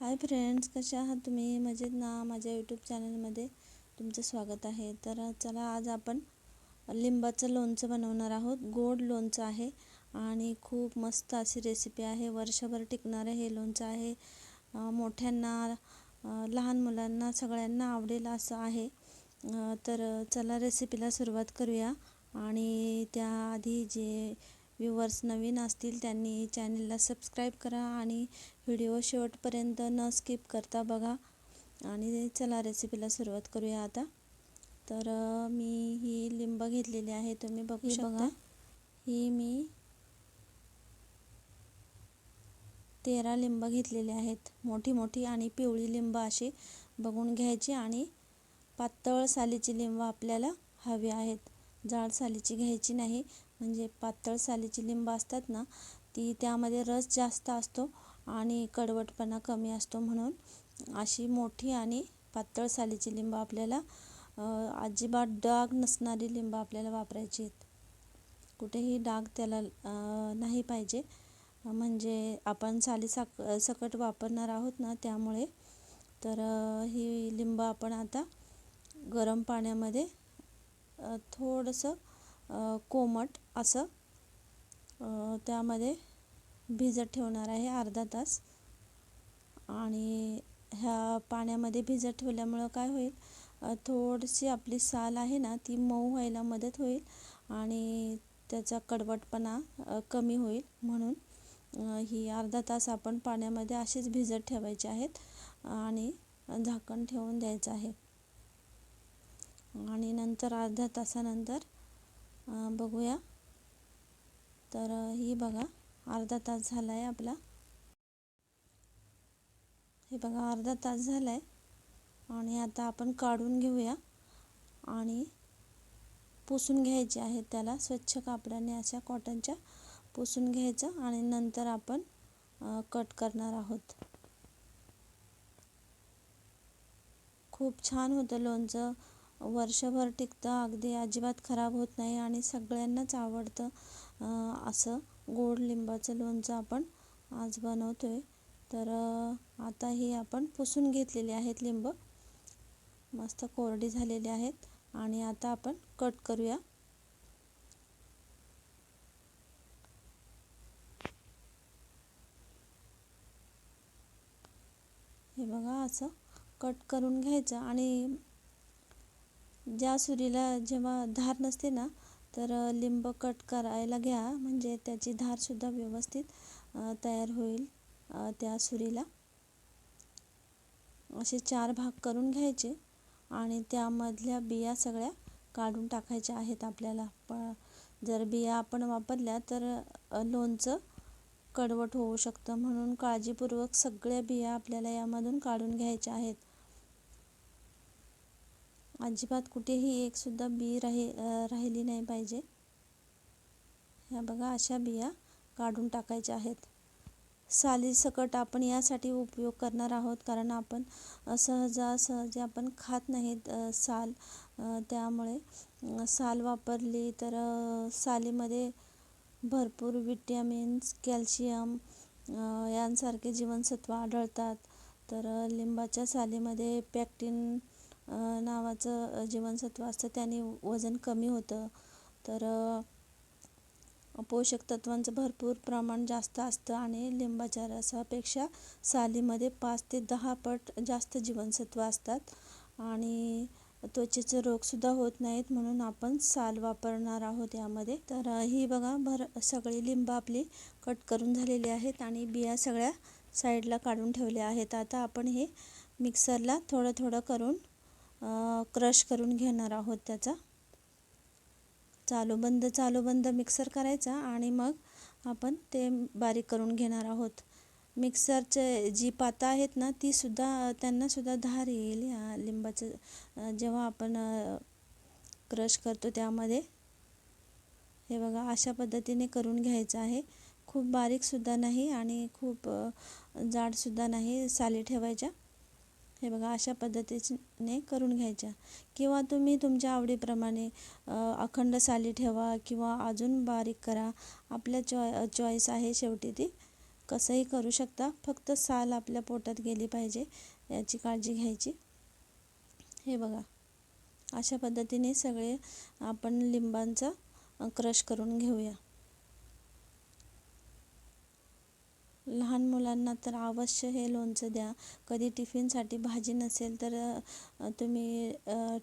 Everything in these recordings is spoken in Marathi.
हाय फ्रेंड्स कशा आहात तुम्ही? मजेत ना? माझ्या यूट्यूब चॅनलमध्ये तुमचं स्वागत आहे. तर चला आज आपण लिंबाचं लोणचं बनवणार आहोत. गोड लोणचं आहे आणि खूप मस्त अशी रेसिपी आहे. वर्षभर टिकणारं हे लोणचं आहे. मोठ्यांना लहान मुलांना सगळ्यांना आवडेल असं आहे. तर चला रेसिपीला सुरुवात करूया. आणि त्याआधी जे व्ह्युअर्स नवीन असतील त्यांनी चॅनलला सबस्क्राईब करा आणि व्हिडिओ शेवटपर्यंत न स्किप करता बघा. आणि चला रेसिपीला सुरुवात करूया आता. तर मी ही लिंब घेतलेली आहे तुम्ही बघू शकता. ही मी तेरा लिंब घेतलेली आहेत. मोठी मोठी आणि पिवळी लिंब अशी बघून घ्यायची आणि पातळ सालीची लिंब आपल्याला हवी आहेत. जाड सालीची घ्यायची नाही. म्हणजे पातळ सालीची लिंब असतात ना ती त्यामध्ये रस जास्त असतो आणि कडवटपणा कमी असतो म्हणून अशी मोठी आणि पातळ सालीची लिंब आपल्याला अजिबात डाग नसणारी लिंब आपल्याला वापरायची आहेत. कुठेही डाग त्याला नाही पाहिजे. म्हणजे आपण साली साक सकट वापरणार आहोत ना त्यामुळे तर ही लिंब आपण आता गरम पाण्यामध्ये थोडंसं कोमट असं त्यामध्ये भिजत ठेवणार आहे अर्धा तास. आणि ह्या पाण्यामध्ये भिजत ठेवल्यामुळं काय होईल थोडीशी आपली साल आहे ना ती मऊ व्हायला मदत होईल आणि त्याचा कडवटपणा कमी होईल. म्हणून ही अर्धा तास आपण पाण्यामध्ये अशीच भिजत ठेवायची आहेत आणि झाकण ठेवून द्यायचं आहे. आणि नंतर अर्ध्या तासानंतर बघूया. तर ही बघा अर्धा तास झाला आहे आपला. हे बघा अर्धा तास झाला आहे आणि आता आपण काढून घेऊया. आणि पुसून घ्यायचे आहेत त्याला स्वच्छ कापडाने अशा कॉटनच्या पुसून घ्यायचं आणि नंतर आपण कट करणार आहोत. खूप छान होतं लोणचं. वर्षभर टिकतं अगदी अजिबात खराब होत नाही आणि सगळ्यांनाच आवडतं असं गोड लिंबाचं लोणचं आपण आज बनवतो आहे तर आता ही आपण पुसून घेतलेली आहेत लिंब. मस्त कोरडी झालेली आहेत आणि आता आपण कट करूया. हे बघा असं कट करून घ्यायचं आणि ज्या सुरीला जेव्हा धार नसते ना तर लिंब कट करायला घ्या. म्हणजे त्याची धारसुद्धा व्यवस्थित तयार होईल त्या सुरीला. असे चार भाग करून घ्यायचे आणि त्यामधल्या बिया सगळ्या काढून टाकायच्या आहेत आपल्याला. प जर बिया आपण वापरल्या तर लोणचं कडवट होऊ शकतं म्हणून काळजीपूर्वक सगळ्या बिया आपल्याला यामधून काढून घ्यायच्या आहेत. अजिबात कुठेही एकसुद्धा बी राही राहिली नाही पाहिजे. ह्या बघा अशा बिया काढून टाकायच्या आहेत. सालीसकट आपण यासाठी उपयोग करणार आहोत कारण आपण सहजासहजी आपण खात नाहीत साल. त्यामुळे साल वापरली तर सालीमध्ये भरपूर विटॅमिन्स कॅल्शियम यांसारखे जीवनसत्व आढळतात. तर लिंबाच्या सालीमध्ये पॅक्टिन नावाचं जीवनसत्व असतं त्याने वजन कमी होतं. तर पोषक तत्वांचं भरपूर प्रमाण जास्त असतं आणि लिंबाच्या रसापेक्षा सालीमध्ये पाच ते दहा पट जास्त जीवनसत्व असतात. आणि त्वचेचे रोगसुद्धा होत नाहीत म्हणून आपण साल वापरणार आहोत यामध्ये. तर ही बघा भर सगळी लिंब आपली कट करून झालेली आहेत आणि बिया सगळ्या साईडला काढून ठेवल्या आहेत. आता आपण हे मिक्सरला थोडं थोडं करून क्रश करून घेणार आहोत त्याचा. चालू बंद चालू बंद मिक्सर करायचा आणि मग आपण ते बारीक करून घेणार आहोत. मिक्सरचे जी पातं आहेत ना तीसुद्धा त्यांनासुद्धा धार येईल या लिंबाचं. जेव्हा आपण क्रश करतो त्यामध्ये. हे बघा अशा पद्धतीने करून घ्यायचं आहे. खूप बारीकसुद्धा नाही आणि खूप जाडसुद्धा नाही साली ठेवायच्या. हे बघा अशा पद्धतीने करून घ्यायच्या. किंवा तुम्ही तुमच्या आवडीप्रमाणे अखंड साली ठेवा किंवा अजून बारीक करा. आपल्या चॉय चॉईस आहे शेवटी ती. कसंही करू शकता. फक्त साल आपल्या पोटात गेली पाहिजे याची काळजी घ्यायची. हे बघा. अशा पद्धतीने सगळे आपण लिंबांचा क्रश करून घेऊया. लहान मुलांना तर अवश्य हे लोणचं द्या. कधी टिफिनसाठी भाजी नसेल तर तुम्ही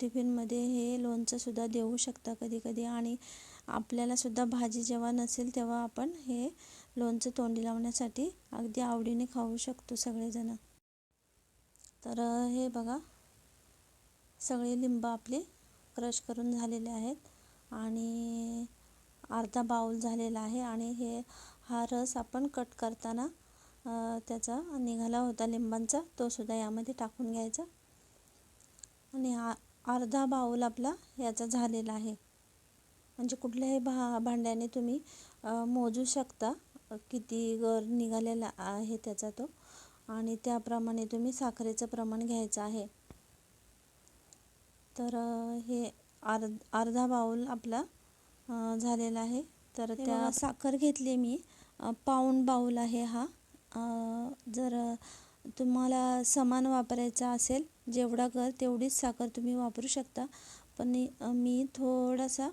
टिफिनमध्ये हे लोणचंसुद्धा देऊ शकता कधी कधी. आणि आपल्यालासुद्धा भाजी जेव्हा नसेल तेव्हा आपण हे लोणचं तोंडी लावण्यासाठी अगदी आवडीने खाऊ शकतो सगळेजण. तर हे बघा. सगळे लिंब आपले क्रश करून झालेले आहेत. आणि अर्धा बाऊल झालेला आहे. आणि हे हा रस आपण कट करताना त्याचा निघाला होता लिंबांचा तो सुद्धा यामध्ये टाकून घ्यायचा. आणि हा अर्धा बाऊल आपला याचा झालेला आहे. म्हणजे कुठल्याही भा भांड्याने तुम्ही मोजू शकता किती गर निघालेला आहे त्याचा तो. आणि त्याप्रमाणे तुम्ही साखरेचं प्रमाण घ्यायचं आहे. तर हे अर्ध अर्धा बाऊल आपला झालेला आहे. तर त्या साखर घेतली मी. पाऊण बाऊल आहे हा. जर तुम्हाला समान वापरायचा असेल जेवढा कर तेवढीच साखर तुम्ही वापरू शकता. पण मी थोडासा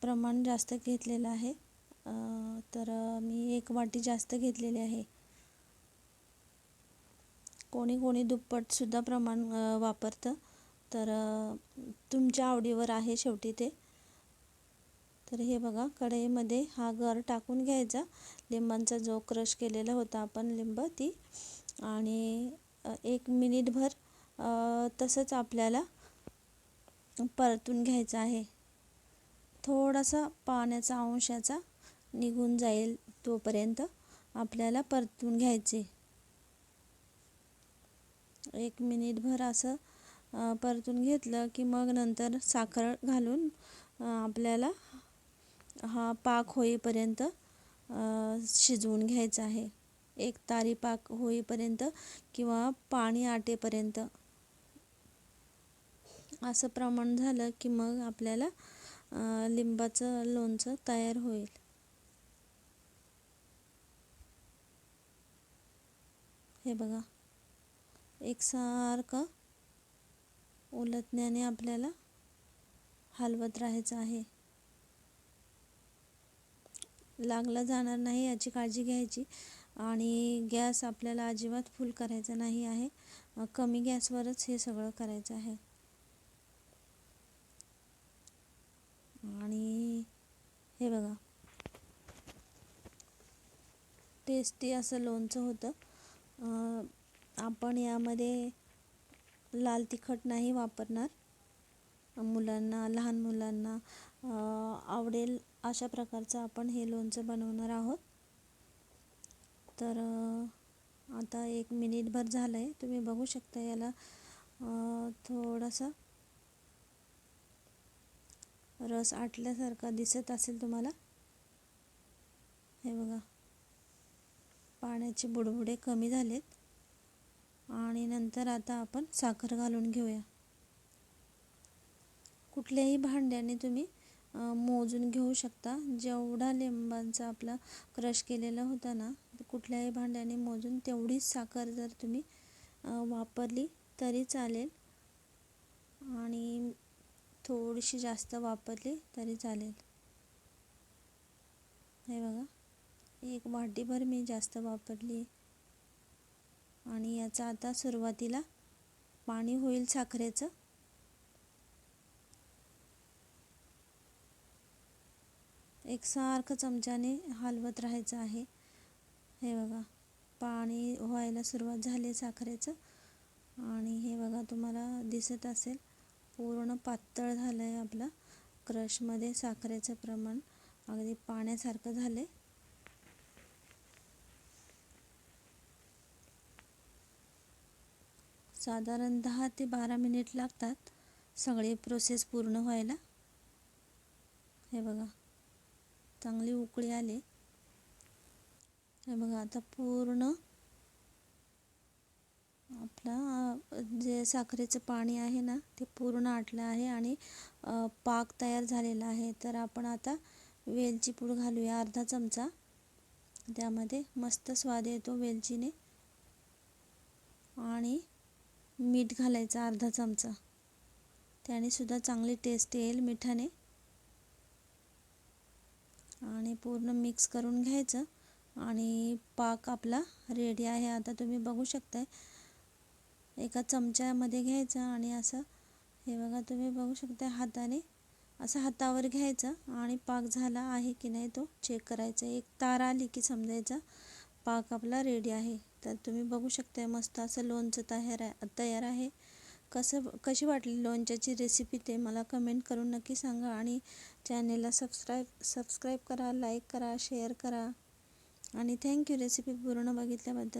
प्रमाण जास्त घेतलेलं आहे. तर मी एक वाटी जास्त घेतलेली आहे. कोणी कोणी दुप्पटसुद्धा प्रमाण वापरतं. तर तुमच्या आवडीवर आहे शेवटी ते. तर हे बघा कढईमध्ये हा गर टाकून घ्यायचा. लिंबांचा जो क्रश केलेला होता आपण लिंब ती. आणि एक मिनिटभर तसंच आपल्याला परतून घ्यायचं आहे. थोडासा पाण्याचा अंश याचा निघून जाईल तोपर्यंत आपल्याला परतून घ्यायचे. एक मिनिटभर असं परतून घेतलं की मग नंतर साखर घालून आपल्याला हा पाक होईपर्यंत शिजवून घ्यायचा आहे. एक तारी पाक होईपर्यंत किंवा पाणी आटेपर्यंत. असं प्रमाण झालं की मग आपल्याला लिंबाचं लोणचं तयार होईल. हे बघा. एकसारखं उलटण्याने आपल्याला हलवत राहायचं आहे. लागला जाणार नाही याची काळजी घ्यायची. आणि गॅस आपल्याला अजिबात फुल करायचा नाही आहे. कमी गॅसवरच हे सगळं करायचं आहे. आणि हे बघा. टेस्टी असं लोणचं होतं. आपण यामध्ये लाल तिखट नाही वापरणार. मुलांना लहान मुलांना. आवडेल अशा प्रकारचं आपण हे लोणचं बनवणार आहोत. तर आता एक मिनिटभर झालं आहे तुम्ही बघू शकता याला थोडासा रस आटल्यासारखा दिसत असेल तुम्हाला. हे बघा. पाण्याचे बुडबुडे कमी झालेत. आणि नंतर आता आपण साखर घालून घेऊया. कुठल्याही भांड्याने तुम्ही मोजून घेऊ शकता. जेवढा लिंबांचा आपला क्रश केलेला होता ना कुठल्याही भांड्याने मोजून तेवढीच साखर जर तुम्ही वापरली तरी चालेल. आणि थोडीशी जास्त वापरली तरी चालेल. हे बघा एक वाटीभर मी जास्त वापरली. आणि याचा आता सुरुवातीला पाणी होईल साखरेचं. एकसारखं चमच्याने हलवत राहायचं आहे. हे बघा पाणी व्हायला सुरुवात झाली साखरेचं. आणि हे बघा तुम्हाला दिसत असेल पूर्ण पातळ झालं आहे आपलं क्रशमध्ये साखरेचं प्रमाण. अगदी पाण्यासारखं झालं आहे साधारण दहा ते बारा मिनिट लागतात सगळी प्रोसेस पूर्ण व्हायला. हे बघा चांगली उकळी आले. हे बघा आता पूर्ण आपला जे साखरेचं पाणी आहे ना ते पूर्ण आटलं आहे आणि पाक तयार झालेला आहे. तर आपण आता वेलची पूड घालूया अर्धा चमचा. त्यामध्ये मस्त स्वाद येतो वेलचीने. आणि मीठ घालायचं अर्धा चमचा. त्याने सुद्धा चांगली टेस्ट येईल मिठाने. आणि पूर्ण मिक्स करून घ्यायचं. आणि पाक आपला रेडी आहे. आता तुम्ही बघू शकताय. एका चमच्यामध्ये घ्यायचं आणि असं हे बघा तुम्ही बघू शकता हाताने असं हातावर घ्यायचं आणि पाक झाला आहे की नाही तो चेक करायचा. एक तार आली की समजायचा पाक आपला रेडी आहे. तर तुम्ही बघू शकताय मस्त असं लोणचं तयार आहे तयार आहे. कसं कशी वाटली लोणच्याची रेसिपी ते मला कमेंट करून नक्की सांगा. आणि चॅनेलला सबस्क्राईब सबस्क्राईब करा लाईक करा शेअर करा. आणि थँक्यू रेसिपी पूर्ण बघितल्याबद्दल.